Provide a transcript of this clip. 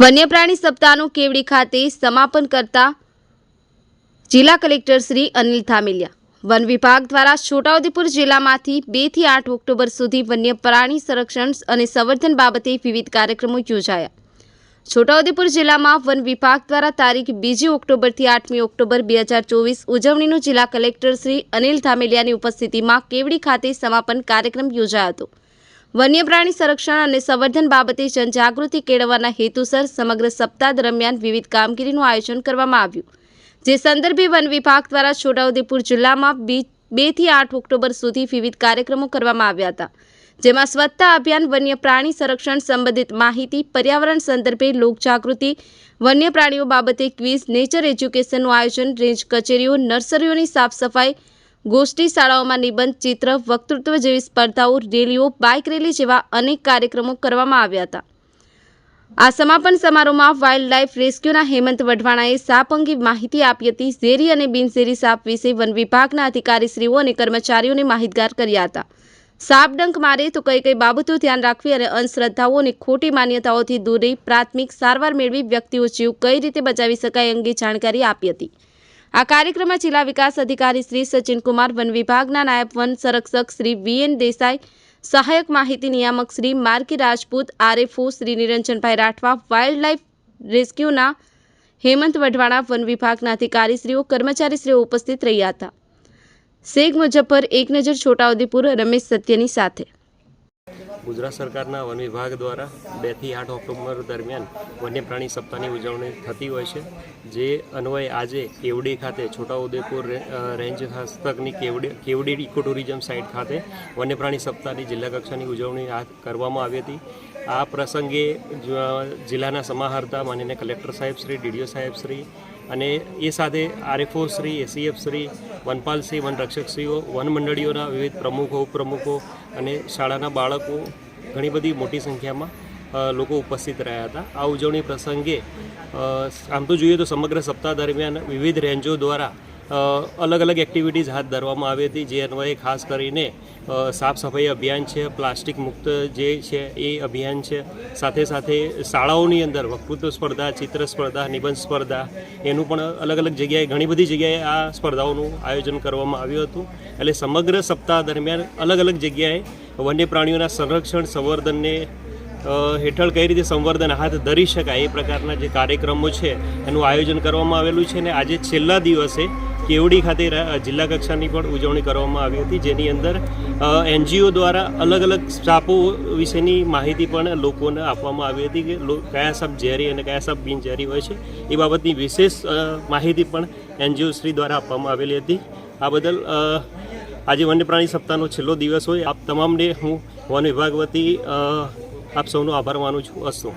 વન્યપ્રાણી સપ્તાહનું કેવડી ખાતે સમાપન કરતા જિલ્લા કલેક્ટર શ્રી અનિલ થામેલિયા વન વિભાગ દ્વારા છોટાઉદેપુર જિલ્લામાંથી બેથી આઠ ઓક્ટોબર સુધી વન્ય પ્રાણી સંરક્ષણ અને સંવર્ધન બાબતે વિવિધ કાર્યક્રમો યોજાયા. છોટાઉદેપુર જિલ્લામાં વન વિભાગ દ્વારા તારીખ બીજી ઓક્ટોબરથી આઠમી ઓક્ટોબર બે હજાર ચોવીસ ઉજવણીનું જિલ્લા કલેક્ટર શ્રી અનિલ ધામેલિયાની ઉપસ્થિતિમાં કેવડી ખાતે સમાપન કાર્યક્રમ યોજાયો હતો. વન્ય પ્રાણી સંરક્ષણ અને સંવર્ધન બાબતે જનજાગૃતિ કેળવવાના હેતુસર સમગ્ર સપ્તાહ દરમિયાન વિવિધ કામગીરીનું આયોજન કરવામાં આવ્યું. જે સંદર્ભે વન વિભાગ દ્વારા છોટાઉદેપુર જિલ્લામાં બેથી આઠ ઓક્ટોબર સુધી વિવિધ કાર્યક્રમો કરવામાં આવ્યા હતા. જેમાં સ્વચ્છતા અભિયાન વન્ય પ્રાણી સંરક્ષણ સંબંધિત માહિતી, પર્યાવરણ સંદર્ભે લોકજાગૃતિ વન્ય પ્રાણીઓ બાબતે ક્વિઝ, નેચર એજ્યુકેશનનું આયોજન, રેન્જ કચેરીઓ, નર્સરીઓની સાફ સફાઈ ગોષ્ઠી શાળાઓમાં નિબંધ, ચિત્ર, વક્તૃત્વ જેવી સ્પર્ધાઓ, રેલીઓ, બાઇક રેલી જેવા અનેક કાર્યક્રમો કરવામાં આવ્યા હતા. આ સમાપન સમારોહમાં વાઇલ્ડ લાઇફ રેસ્ક્યુના હેમંત વઢવાણાએ સાપ અંગે માહિતી આપી હતી. ઝેરી અને બિનઝેરી સાપ વિશે વન વિભાગના અધિકારીશ્રીઓ અને કર્મચારીઓને માહિતગાર કર્યા હતા. સાપ ડંખ મારે તો કઈ કઈ બાબતો ધ્યાન રાખવી અને અંધશ્રદ્ધાઓ અને ખોટી માન્યતાઓથી દૂર રહી પ્રાથમિક સારવાર મેળવી વ્યક્તિઓ જીવ કઈ રીતે બચાવી શકાય અંગે જાણકારી આપી હતી. આ કાર્યક્રમમાં જિલ્લા વિકાસ અધિકારી શ્રી સચિન કુમાર વન વિભાગના નાયબ વન સંરક્ષક શ્રી વી એન દેસાઈ, સહાયક માહિતી નિયામક Shri marquee Rajput, RFO Shri Niranjanbhai Rathwa wildlife રેસ્ક્યુના હેમંત વઢવાણા, વન વિભાગના અધિકારીશ્રીઓ કર્મચારીશ્રીઓ ઉપસ્થિત રહ્યા હતા. શેખ મુજફ્ફર, એક નજર, છોટાઉદેપુર, રમેશ સત્યની સાથે. ગુજરાત સરકારના વન વિભાગ દ્વારા બેથી આઠ ઓક્ટોબર દરમિયાન વન્ય પ્રાણી સપ્તાહની ઉજવણી થતી હોય છે, જે અન્વયે આજે કેવડી ખાતે, છોટાઉદેપુર રેન્જ હસ્તકની કેવડી કેવડી ઇકો ટુરિઝમ સાઇટ ખાતે વન્ય પ્રાણી સપ્તાહની જિલ્લા કક્ષાની ઉજવણી કરવામાં આવી હતી. આ પ્રસંગે જિલ્લાના સમાહર્તા માનીને કલેક્ટર સાહેબ શ્રી ડીડીઓ સાહેબ શ્રી અને એ સાથે આરએફઓ શ્રી એસીએફ શ્રી વનપાલ શ્રી વનરક્ષકશ્રીઓ, વન મંડળીઓના વિવિધ પ્રમુખો, ઉપપ્રમુખો અને શાળાના બાળકો ઘણી બધી મોટી સંખ્યામાં લોકો ઉપસ્થિત રહ્યા હતા. આ ઉજવણી પ્રસંગે આમ તો જોઈએ તો સમગ્ર સપ્તાહ દરમિયાન વિવિધ રેન્જો દ્વારા અલગ અલગ એક્ટિવિટીઝ હાથ ધરવામાં આવી હતી, જે અન્વયે ખાસ કરીને સાફ સફાઈ અભિયાન છે, પ્લાસ્ટિક મુક્ત જે છે એ અભિયાન છે, સાથે સાથે શાળાઓની અંદર વક્તૃત્વ સ્પર્ધા, ચિત્ર સ્પર્ધા, નિબંધ સ્પર્ધા, એનું પણ અલગ અલગ જગ્યાએ, ઘણી બધી જગ્યાએ આ સ્પર્ધાઓનું આયોજન કરવામાં આવ્યું હતું. એટલે સમગ્ર સપ્તાહ દરમિયાન અલગ અલગ જગ્યાએ વન્ય પ્રાણીઓના સંરક્ષણ, સંવર્ધનને હેઠળ કઈ રીતે સંવર્ધન હાથ ધરી શકાય એ પ્રકારના જે કાર્યક્રમો છે, એનું આયોજન કરવામાં આવેલું છે અને આજે છેલ્લા દિવસે કેવડી ખાતે જિલ્લા કક્ષાની પણ ઉજવણી કરવામાં આવી હતી, જેની અંદર એનજીઓ દ્વારા અલગ અલગ સાપો વિશેની માહિતી પણ લોકોને આપવામાં આવી હતી કે કયા સાપ ઝેરી અને કયા સાપ બિનઝેરી હોય છે, એ બાબતની વિશેષ માહિતી પણ એનજીઓ શ્રી દ્વારા આપવામાં આવેલી હતી. આ બદલ આજે વન્યપ્રાણી સપ્તાહનો છેલ્લો દિવસ હોય. આપ તમામને હું વન વિભાગ વતી આપ સૌનો આભાર માનું છું. અસ્તુ.